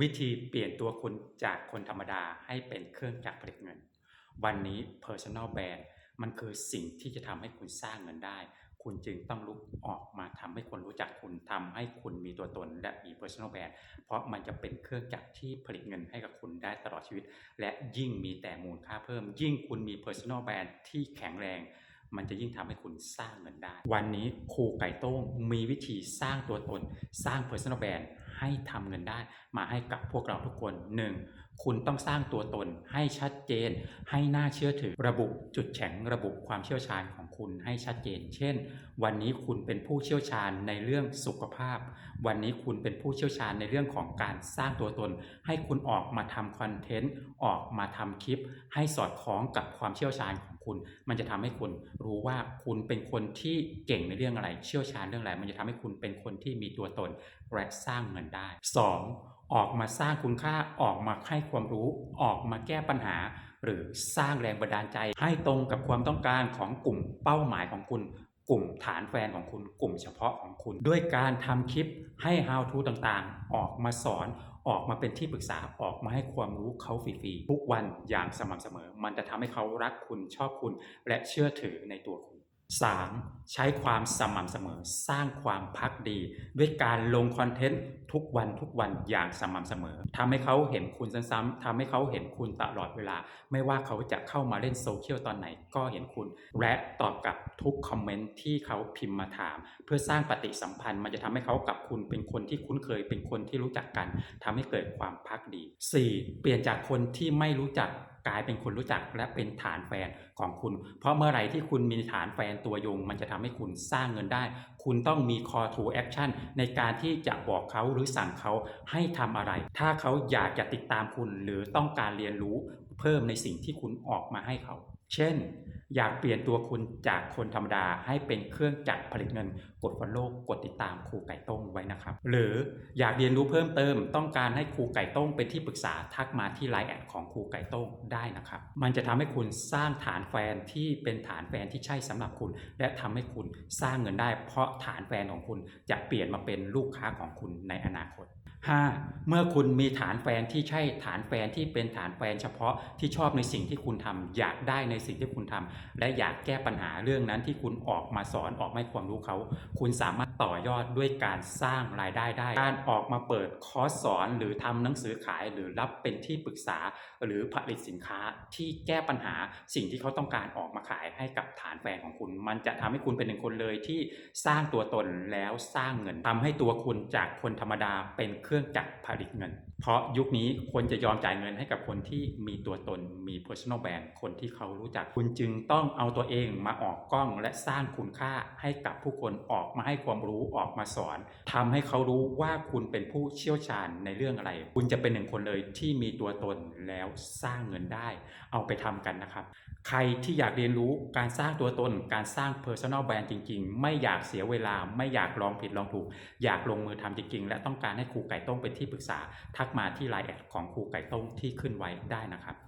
วิธีเปลี่ยนตัวคุณจากคนธรรมดาให้เป็นเครื่องจักรผลิตเงิน วันนี้ Personal Brand มันคือสิ่งที่จะทำให้คุณสร้างเงินได้ คุณจึงต้องลุกออกมาทำให้คนรู้จักคุณทำให้คุณมีตัวตนและมี Personal Brand เพราะมันจะเป็นเครื่องจักรที่ผลิตเงินให้กับคุณได้ตลอดชีวิต และยิ่งมีแต่มูลค่าเพิ่ม ยิ่งคุณมี Personal Brand ที่แข็งแรงมันจะยิ่งทำให้คุณสร้างเงินได้ วันนี้ครูไก่โต้งมีวิธีสร้างตัวตน สร้าง Personal Brand ให้ทำเงินได้ มาให้กับพวกเราทุกคน 1. คุณต้องสร้างตัวตนให้ชัดเจน ให้น่าเชื่อถือระบุจุดแข็งระบุความเชี่ยวชาญของคุณให้ชัดเจน เช่น วันนี้คุณเป็นผู้เชี่ยวชาญในเรื่องสุขภาพ วันนี้คุณเป็นผู้เชี่ยวชาญในเรื่องของการสร้างตัวตน ให้คุณออกมาทำคอนเทนต์ออกมาทำคลิป ให้สอดคล้องกับความเชี่ยวชาญของคุณ มันจะทำให้คุณรู้ว่าคุณเป็นคนที่เก่งในเรื่องอะไรเชี่ยวชาญเรื่องอะไร มันจะทำให้คุณเป็นคนที่มีตัวตนและสร้างเงินได้ 2. ออกมาสร้างคุณค่าออกมาให้ความรู้ออกมาแก้ปัญหา หรือสร้างแรงบันดาลใจ ให้ตรงกับความต้องการของกลุ่มเป้าหมายของคุณ กลุ่มฐานแฟนของคุณ กลุ่มเฉพาะของคุณ ด้วยการทำคลิปให้ how to ต่างๆ ออกมาสอนออกมาเป็นที่ปรึกษาออกมาให้ความรู้เขาฟรีๆทุกวันอย่างสม่ำเสมอ มันจะทำให้เขารักคุณชอบคุณ และเชื่อถือในตัวคุณ 3. ใช้ความสม่ำเสมอสร้างความพักดี ด้วยการลงคอนเทนต์ทุกวันทุกวันอย่างสม่ำเสมอทำให้เขาเห็นคุณซ้ำๆทำให้เขาเห็นคุณตลอดเวลา ไม่ว่าเขาจะเข้ามาเล่นโซเชียลตอนไหนก็เห็นคุณ และตอบกับทุกคอมเมนต์ที่เขาพิมพ์มาถาม เพื่อสร้างปฏิสัมพันธ์ มันจะทำให้เขากับคุณเป็นคนที่คุ้นเคยเป็นคนที่รู้จักกันทำให้เกิดความพักดี 4. เปลี่ยนจากคนที่ไม่รู้จัก กลายเป็นคนรู้จักและเป็นฐานแฟนของคุณ เพราะเมื่อไหร่ที่คุณมีฐานแฟนตัวยง มันจะทำให้คุณสร้างเงินได้ คุณต้องมี call to action ในการที่จะบอกเขาหรือสั่งเขาให้ทำอะไร ถ้าเขาอยากจะติดตามคุณหรือต้องการเรียนรู้เพิ่มในสิ่งที่คุณออกมาให้เขา เช่นอยากเปลี่ยนตัวคุณจากคนธรรมดาให้เป็นเครื่องจักรผลิตเงิน กด follow กดติดตามครูไก่ต้งไว้นะครับ หรืออยากเรียนรู้เพิ่มเติม ต้องการให้ครูไก่ต้งเป็นที่ปรึกษาทักมาที่ไลน์แอดของครูไก่ต้งได้นะครับ มันจะทำให้คุณสร้างฐานแฟนที่เป็นฐานแฟนที่ใช่สำหรับคุณ และทำให้คุณสร้างเงินได้ เพราะฐานแฟนของคุณจะเปลี่ยนมาเป็นลูกค้าของคุณในอนาคต 5. เมื่อคุณมีฐานแฟนที่ใช่ฐานแฟนที่เป็นฐานแฟนเฉพาะที่ชอบในสิ่งที่คุณทำอยากได้ในสิ่งที่คุณทำและอยากแก้ปัญหาเรื่องนั้นที่คุณออกมาสอนออกมาให้ความรู้เขา คุณสามารถต่อยอดด้วยการสร้างรายได้ได้ การออกมาเปิดคอร์สสอนหรือทำหนังสือขายหรือรับเป็นที่ปรึกษาหรือผลิตสินค้าที่แก้ปัญหาสิ่งที่เขาต้องการออกมาขายให้กับฐานแฟนของคุณ มันจะทำให้คุณเป็นหนึ่งคนเลยที่สร้างตัวตนแล้วสร้างเงินทำให้ตัวคุณจากคนธรรมดาเป็นเครื่องจักรผลิตเงินเพราะยุคนี้คนจะยอมจ่ายเงินให้กับคนที่มีตัวตนมี personal brand คนที่เขารู้จักคุณจึงต้องเอาตัวเองมาออกกล้องและสร้างคุณค่าให้กับผู้คนออกมาให้ความรู้ออกมาสอนทำให้เขารู้ว่าคุณเป็นผู้เชี่ยวชาญในเรื่องอะไร คุณจะเป็นหนึ่งคนเลยที่มีตัวตนแล้วสร้างเงินได้ เอาไปทำกันนะครับ ใครที่อยากเรียนรู้การสร้างตัวตน การสร้าง personal brand จริง ๆ ไม่อยากเสียเวลาไม่อยากลองผิดลองถูก อยากลงมือทำจริงๆ และต้องการให้ครูไก่ต้งเป็นที่ปรึกษาทักมาที่ไลน์แอดของครูไก่ต้งที่ขึ้นไว้ได้นะครับ